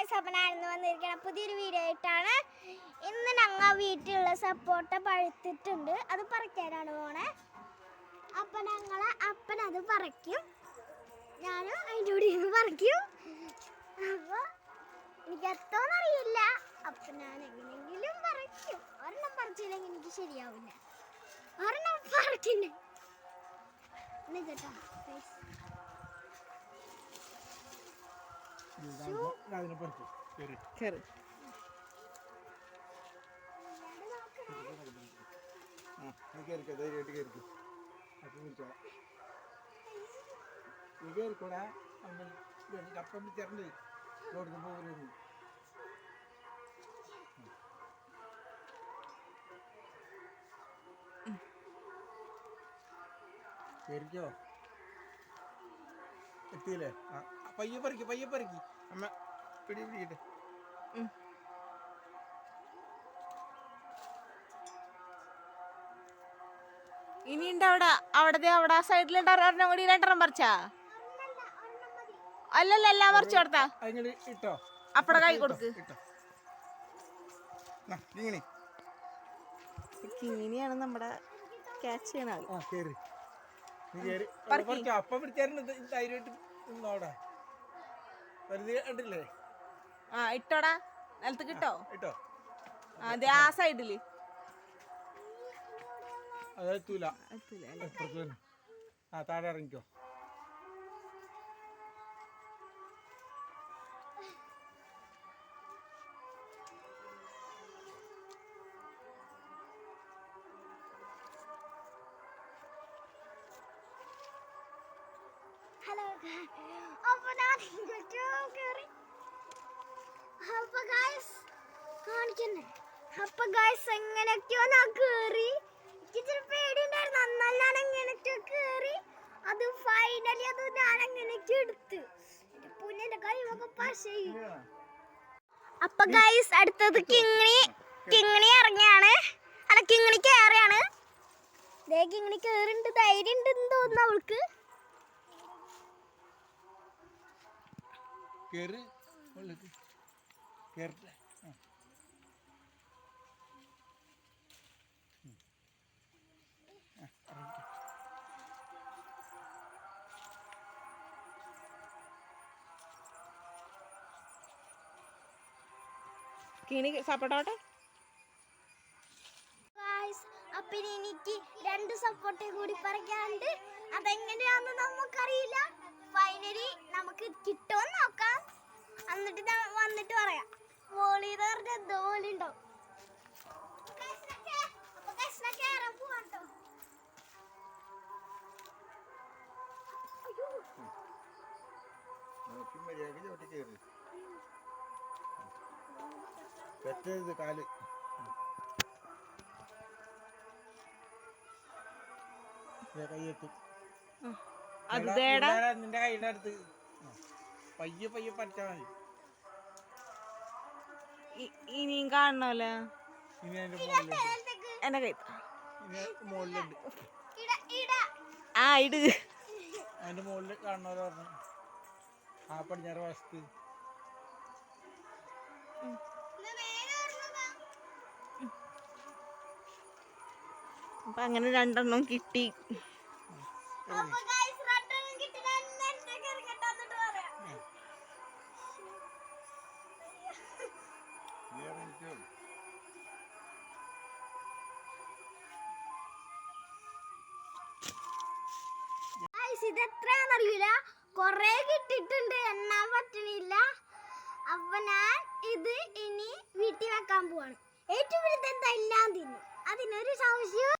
Guys സപനായിരുന്നു വന്നിരിക്കണം പുതിയൊരു video ആയിട്ടാണ്. ഇന്ന് ഞങ്ങൾ വീട്ടിലുള്ള സപ്പോർട്ട പഴുത്തിട്ടുണ്ട്. അത് പറിക്കാനാണ് പോണേ അപ്പം ഞങ്ങൾ അപ്പൻ അത് പറിക്കും. ഞാനും അതിന്റെ കൂടെ ഇരുന്ന് പറിക്കും. അപ്പോൾ എനിക്ക് എത്തോന്നറിയില്ല അപ്പം ഞാൻ എങ്ങനെയെങ്കിലും പറിക്കും. ഒരെണ്ണം പറിച്ചില്ലെങ്കിൽ എനിക്ക് ശരിയാവില്ല. ഒരെണ്ണം പറിക്കുന്നേ എന്നാ നീ കയറിക്കോടാ അപ്പം വിളിച്ചേരണ്ടേ റോഡിൽ പോകരുത്. കയറിക്കോ എത്തിയില്ലേ? ആ, പയ്യെ പറിക്ക് പയ്യെ പറിക്ക്. അമ്മ പിടി പിടിക്കട്ടെ. ഇനിയുണ്ട് അവിടെ അവിടത്തെ അവിടെ ആ സൈഡിലുണ്ട് ഒരെണ്ണം കൂടി രണ്ടെണ്ണം പറിച്ചാ? അല്ലല്ല എല്ലാം പറിച്ചു കൊടുത്താ? ഇട്ടോ. അപ്പടെ കൈ കൊടുക്ക്. കിങ്ങിനിയാണ് നമ്മുടെ ക്യാച്ച് ചെയ്യണ അപ്പം പിടിച്ചായിരുന്നു ധൈര്യമായിട്ട് നിന്നോടെ വെറുതെ കണ്ടില്ലേ? ആ ഇട്ടോടാ. നിലത്ത് കിട്ടോ? ഇട്ടോ. അതെ ആ സൈഡിൽ അതെത്തൂല? ആ താഴെ ഇറങ്ങിക്കോ. ഹലോ അപ്പൊ ഞാൻ കേറി. അപ്പൊ ഗായ്സ് കാണിക്കണ്ടേ അപ്പൊ ഗായ്സ് എങ്ങനെയൊക്കെയോ ഞാൻ എനിക്ക് ഇച്ചിരി പേടിയുണ്ടായിരുന്നു. എന്നാലും ഞാൻ എങ്ങനെയൊക്കെയോ കേറി. അത് ഫൈനലി അത് ഞാൻ എങ്ങനെയൊക്കെ എടുത്ത്. എന്റെ പുണ്യന്റെ കഴിവൊക്കെ പശയും അപ്പൊ ഗൈസ് അടുത്തത് കിങ്ങിണി. കിങ്ങിണി ഇറങ്ങിയാണ്. അല്ല കിങ്ങിണി കേറിയാണ്. ദേ കിങ്ങിണി കേറുണ്ട്. ധൈര്യം ഉണ്ടെന്ന് തോന്നുന്നു അവൾക്ക്. കേറി. ഉള്ളിലേക്ക് കയറട്ടെ ആ. കിണി സപ്പോട്ടോട്ടെ ഗായ്സ് അപ്പൊ എനിക്ക് രണ്ട് സപ്പോർട്ട് കൂടി പറയാണ്ട് അതെങ്ങനെയാന്ന് നമുക്കറിയില്ല. ഫൈനലി നമുക്ക് കിട്ടുമെന്ന് നോക്കാം. എന്നിട്ട് ഞാൻ വന്നിട്ട് പറയാം. എന്തോ ഉണ്ടാവും മര്യാദയ്ക്ക് ചവിട്ടി കേറി. പെറ്റത് കാൽ. കൈ കൈയെത്തി അത് ഇടാ- ദേടാ നിന്റെ കൈയുടെ അടുത്ത്. ആ. പയ്യെ പയ്യെ പറ്റാ മതി. ഇ- ഇനിയും കാണണമല്ലോ ഇനി അതിന്റെ മുകളിലുണ്ട് ഇതിനകത്തേക്ക് എന്റെ കൈ ഇനി മുകളിലുണ്ട് ഇട ഇട. ആ ഇട്. അതിന്റെ മുകളിൽ പറഞ്ഞു. ആ പടിഞ്ഞാറ് വശത്ത്. അപ്പൊ അങ്ങനെ രണ്ടെണ്ണം കിട്ടി. Guys, ഇത് എത്രയാണെന്നറിയില്ല കൊറേ കിട്ടിയിട്ടുണ്ട് എണ്ണാൻ പറ്റണില്ല. അപ്പൊ ഞാൻ ഇത് ഇനി വീട്ടിൽ വെക്കാൻ പോവാണ്. ഏറ്റവും വലുത് എന്താ എല്ലാം തിന്നു. അതിനൊരു സംശയവും